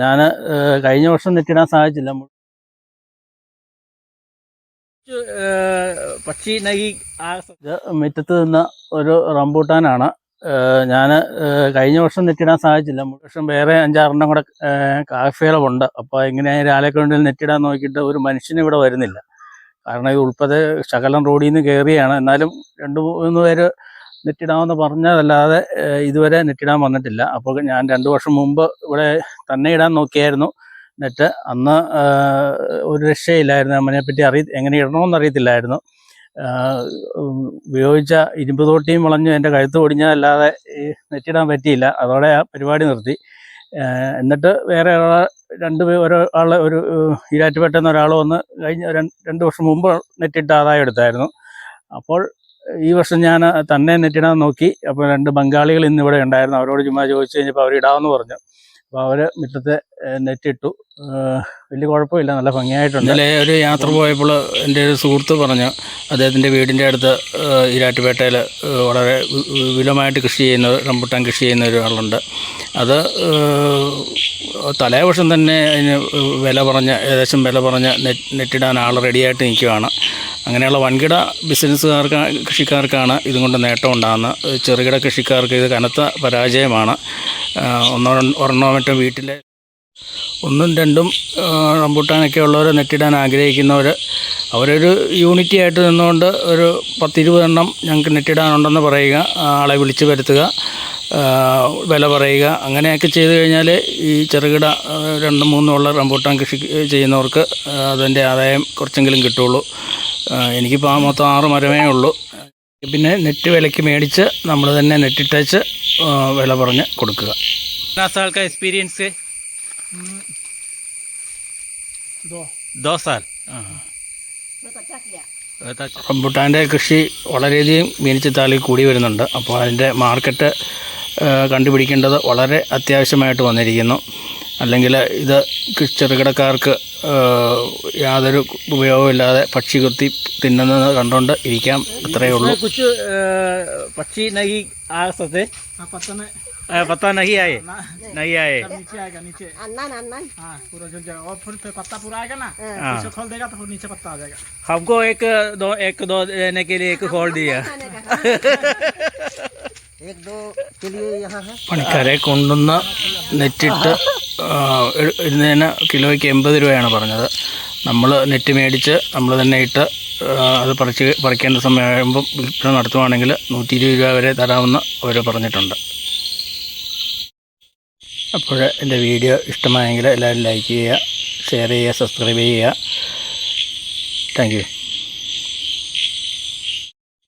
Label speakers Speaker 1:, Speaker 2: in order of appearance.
Speaker 1: ഞാൻ കഴിഞ്ഞ വർഷം നെറ്റിടാൻ സാധിച്ചില്ല. പക്ഷി ഇത് മുറ്റത്ത് നിന്ന ഒരു റംബൂട്ടാനാണ്. ഞാൻ കഴിഞ്ഞ വർഷം നെറ്റിടാൻ സാധിച്ചില്ല. വർഷം വേറെ അഞ്ചാറെണ്ണം കൂടെ കാഫേളമുണ്ട് അപ്പോൾ എങ്ങനെ രാവിലെ കൊണ്ട് നെറ്റിടാൻ നോക്കിയിട്ട് ഒരു മനുഷ്യനും ഇവിടെ വരുന്നില്ല. കാരണം ഇത് ഉൾപ്പെടെ ശകലം റോഡിൽ നിന്ന് കയറിയാണ് എന്നാലും രണ്ട് മൂന്ന് പേര് നെറ്റിടാമെന്ന് പറഞ്ഞതല്ലാതെ ഇതുവരെ നെറ്റിടാൻ വന്നിട്ടില്ല. അപ്പോൾ ഞാൻ രണ്ട് വർഷം മുമ്പ് ഇവിടെ തന്നെ ഇടാൻ നോക്കിയായിരുന്നു നെറ്റ്. അന്ന് ഒരു രക്ഷയില്ലായിരുന്നു. അമ്മനെപ്പറ്റി അറിയ എങ്ങനെ ഇടണമെന്ന് അറിയത്തില്ലായിരുന്നു. ഉപയോഗിച്ച ഇരുമ്പ് തോട്ടിയും വളഞ്ഞു എന്റെ കഴുത്ത് ഒടിഞ്ഞതല്ലാതെ ഈ നെറ്റിടാൻ പറ്റിയില്ല. അതോടെ ആ പരിപാടി നിർത്തി. എന്നിട്ട് വേറെ ഒരാൾ രണ്ട് ഒരാൾ ഒരു ഈരാറ്റുപേട്ടെന്ന് ഒരാൾ വന്ന് കഴിഞ്ഞ രണ്ട് വർഷം മുമ്പ് നെറ്റിട്ട് ആദായം എടുത്തായിരുന്നു. അപ്പോൾ ഈ വർഷം ഞാൻ തന്നെ നെറ്റിടാൻ നോക്കി. അപ്പോൾ രണ്ട് ബംഗാളികൾ ഇന്ന് ഇവിടെ ഉണ്ടായിരുന്നു. അവരോട് ചുമ്മാ ചോദിച്ചു കഴിഞ്ഞപ്പോൾ അവർ ഇടാമെന്ന് പറഞ്ഞു. അപ്പോൾ അവർ മുറ്റത്തെ നെറ്റിട്ടു. വലിയ കുഴപ്പമില്ല. നല്ല ഭംഗിയായിട്ടുണ്ട്. ഇന്നലെ ഒരു യാത്ര പോയപ്പോൾ എന്റെ ഒരു സുഹൃത്ത് പറഞ്ഞു അദ്ദേഹത്തിന്റെ വീടിന്റെ അടുത്ത് ഈരാട്ടുപേട്ടയിൽ വളരെ വിപുലമായിട്ട് കൃഷി ചെയ്യുന്ന റംബുട്ടാൻ കൃഷി ചെയ്യുന്ന ഒരാളുണ്ട് അത് ഏഹ്, തലേ വർഷം തന്നെ അതിന് വില പറഞ്ഞ് ഏകദേശം വില പറഞ്ഞ് നെറ്റ് നെറ്റിടാൻ ആൾ റെഡിയായിട്ട് നിൽക്കുകയാണ്. അങ്ങനെയുള്ള വൻകിട ബിസിനസ്സുകാർക്ക് കൃഷിക്കാർക്കാണ് ഇതുകൊണ്ട് നേട്ടം ഉണ്ടാകുന്നത്. ചെറുകിട കൃഷിക്കാർക്ക് ഇത് കനത്ത പരാജയമാണ്. ഒന്നോ ഒരെണ്ണോ മറ്റോ വീട്ടിലെ ഒന്നും രണ്ടും റംബൂട്ടാനൊക്കെ ഉള്ളവർ നെറ്റിടാൻ ആഗ്രഹിക്കുന്നവർ അവരൊരു യൂണിറ്റി ആയിട്ട് നിന്നുകൊണ്ട് ഒരു പത്തിരുപതെണ്ണം ഞങ്ങൾക്ക് നെറ്റിടാനുണ്ടെന്ന് പറയുക ആളെ വിളിച്ച് വരുത്തുക വില പറയുക അങ്ങനെയൊക്കെ ചെയ്തു കഴിഞ്ഞാൽ ഈ ചെറുകിട രണ്ടും മൂന്നും ഉള്ള റംബൂട്ടാൻ കൃഷി ചെയ്യുന്നവർക്ക് അതിന്റെ ആദായം കുറച്ചെങ്കിലും കിട്ടുള്ളൂ എനിക്കിപ്പോൾ ആ മൊത്തം ആറ് മരമേ ഉള്ളൂ. പിന്നെ നെറ്റ് വിലയ്ക്ക് മേടിച്ച് നമ്മൾ തന്നെ നെറ്റിട്ടേച്ച് വില പറഞ്ഞ് കൊടുക്കുക. എക്സ്പീരിയൻസ് റംബുട്ടാന്റെ കൃഷി വളരെയധികം മീനച്ചിത്താലിൽ കൂടി വരുന്നുണ്ട്. അപ്പോൾ അതിന്റെ മാർക്കറ്റ് കണ്ടുപിടിക്കേണ്ടത് വളരെ അത്യാവശ്യമായിട്ട് വന്നിരിക്കുന്നു അല്ലെങ്കിൽ ഇത് കൃ- ചെറുകിടക്കാർക്ക് ആ, യാതൊരു ഉപയോഗമില്ലാതെ പക്ഷി കുത്തി തിന്നുന്നത് കണ്ടുകൊണ്ട് ഇരിക്കാം അത്രയേ ഉള്ളൂ പക്ഷി നഹി ആ സത്തെ
Speaker 2: हाँ पत्ता में
Speaker 1: പത്താ നഹി ആയേ
Speaker 2: ना
Speaker 1: നഹി ആയേ
Speaker 2: सब नीचे आएगा नीचे
Speaker 3: अन्नन अन्नन
Speaker 2: हाँ पूरा जल जाएगा और फिर फिर पत्ता पूरा आएगा ना
Speaker 1: हाँ।
Speaker 2: इसे खोल देगा तो फिर नीचे पत्ता आ जाएगा
Speaker 1: हमको एक दो एक दो देने के लिए एक खोल दिया പണിക്കാരെ കൊണ്ടുവന്ന് നെറ്റിട്ട് ഇരുന്നതിന് കിലോയ്ക്ക് എൺപത് രൂപയാണ് പറഞ്ഞത്. നമ്മൾ നെറ്റ് മേടിച്ച് നമ്മൾ തന്നെ ഇട്ട് അത് പറിച്ച് പറിക്കേണ്ട സമയമാകുമ്പം വിൽപ്പന നടത്തുവാണെങ്കിൽ നൂറ്റി ഇരുപത് രൂപ വരെ തരാമെന്ന് അവർ പറഞ്ഞിട്ടുണ്ട്. അപ്പോൾ എന്റെ വീഡിയോ ഇഷ്ടമായെങ്കിൽ എല്ലാവരും ലൈക്ക് ചെയ്യുക ഷെയർ ചെയ്യുക സബ്സ്ക്രൈബ് ചെയ്യുക. താങ്ക്